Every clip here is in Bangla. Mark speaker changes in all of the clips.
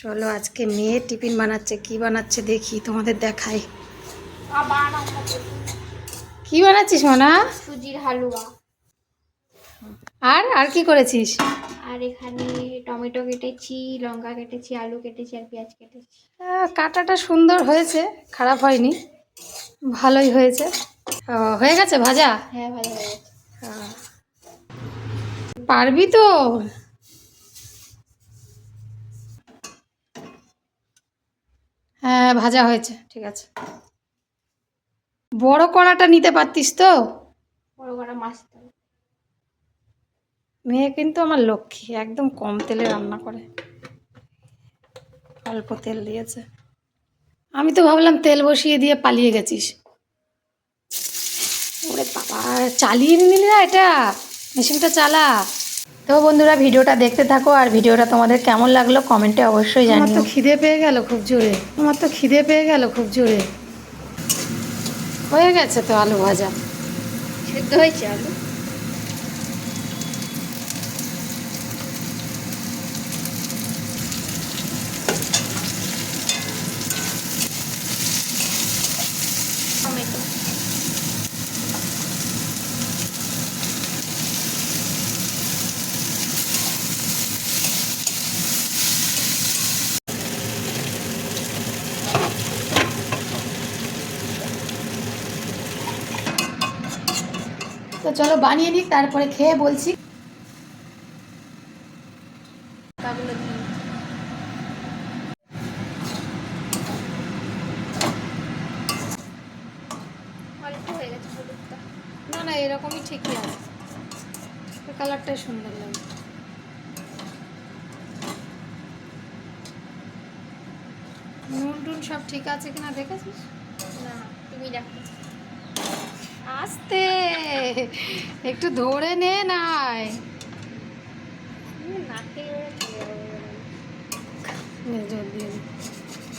Speaker 1: চলো আজকে মেয়ে টিফিন বানাচ্ছে কি বানাচ্ছে দেখি তোমাদের দেখাই। কি বানাচ্ছিস মনা?
Speaker 2: সুজির হালুয়া।
Speaker 1: আর আর কি করেছিস?
Speaker 2: আর এখানে টমেটো কেটেছি লঙ্কা কেটেছি আলু কেটেছি আর পেঁয়াজ কেটেছি।
Speaker 1: কাটাটা সুন্দর হয়েছে খারাপ হয়নি ভালোই হয়েছে। হয়ে গেছে ভাজা?
Speaker 2: হ্যাঁ ভাজা হয়ে গেছে।
Speaker 1: পারবি তো? হ্যাঁ ভাজা হয়েছে ঠিক আছে। বড় কড়াটা নিতে পারতিস তো?
Speaker 2: বড় করা মাছ
Speaker 1: মেয়ে কিন্তু আমার লক্ষ্মী একদম কম তেলে রান্না করে। অল্প তেল দিয়েছে। আমি তো ভাবলাম তেল বসিয়ে দিয়ে পালিয়ে গেছিস। ওরে বাবা চালিয়ে নিলি না এটা? মেশিনটা চালা। তো বন্ধুরা ভিডিওটা দেখতে থাকো আর ভিডিওটা তোমাদের কেমন লাগল কমেন্টে অবশ্যই জানিও আমার তো খিদে পেয়ে গেল খুব জোরে। তোমার তো খিদে পেয়ে গেল খুব জোরে। হয়ে গেছে তো আলু ভাজা।
Speaker 2: সেদ্ধ হয়েছে আলু টমেটো
Speaker 1: তো চলো বানিয়ে নিক, তারপরে খেয়ে বলছি। না না, এরকমই ঠিকই আছে। কালারটাই সুন্দর লাগে। নুন টুন সব ঠিক আছে কিনা দেখেছিস
Speaker 2: না তুমি দেখো
Speaker 1: আস্তে একটু ধরে নে নাই।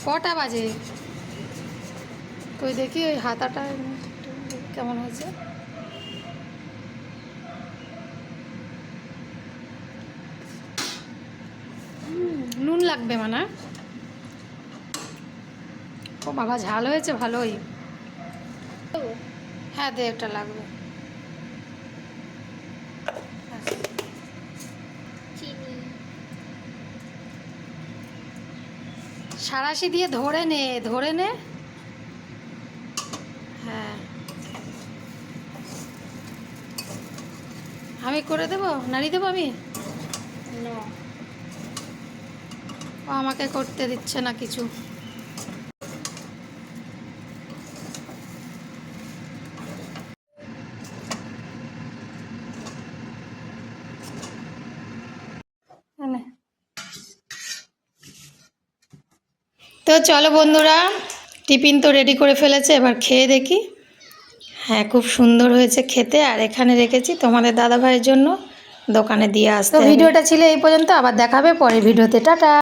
Speaker 1: কটা বাজে? তুই দেখি, ওই হাতাটা কেমন হয়েছে? নুন লাগবে মানে। ও বাবা, ঝাল হয়েছে, ভালোই। হ্যাঁ দে এটা লাগবে। সারাশি দিয়ে ধরে নে ধরে নে। হ্যাঁ। আমি করে দেবো? নাড়ি দেবো আমি?
Speaker 2: না।
Speaker 1: ও আমাকে করতে দিচ্ছে না কিছু। তো চলো বন্ধুরা টিফিন তো রেডি করে ফেলেছে এবার খেয়ে দেখি। হ্যাঁ খুব সুন্দর হয়েছে খেতে আর এখানে রেখেছি তোমাদের দাদা ভাইয়ের জন্য দোকানে দিয়ে আসতে ভিডিওটা ছিল এই পর্যন্ত আবার দেখাবে পরের ভিডিওতে টাটা।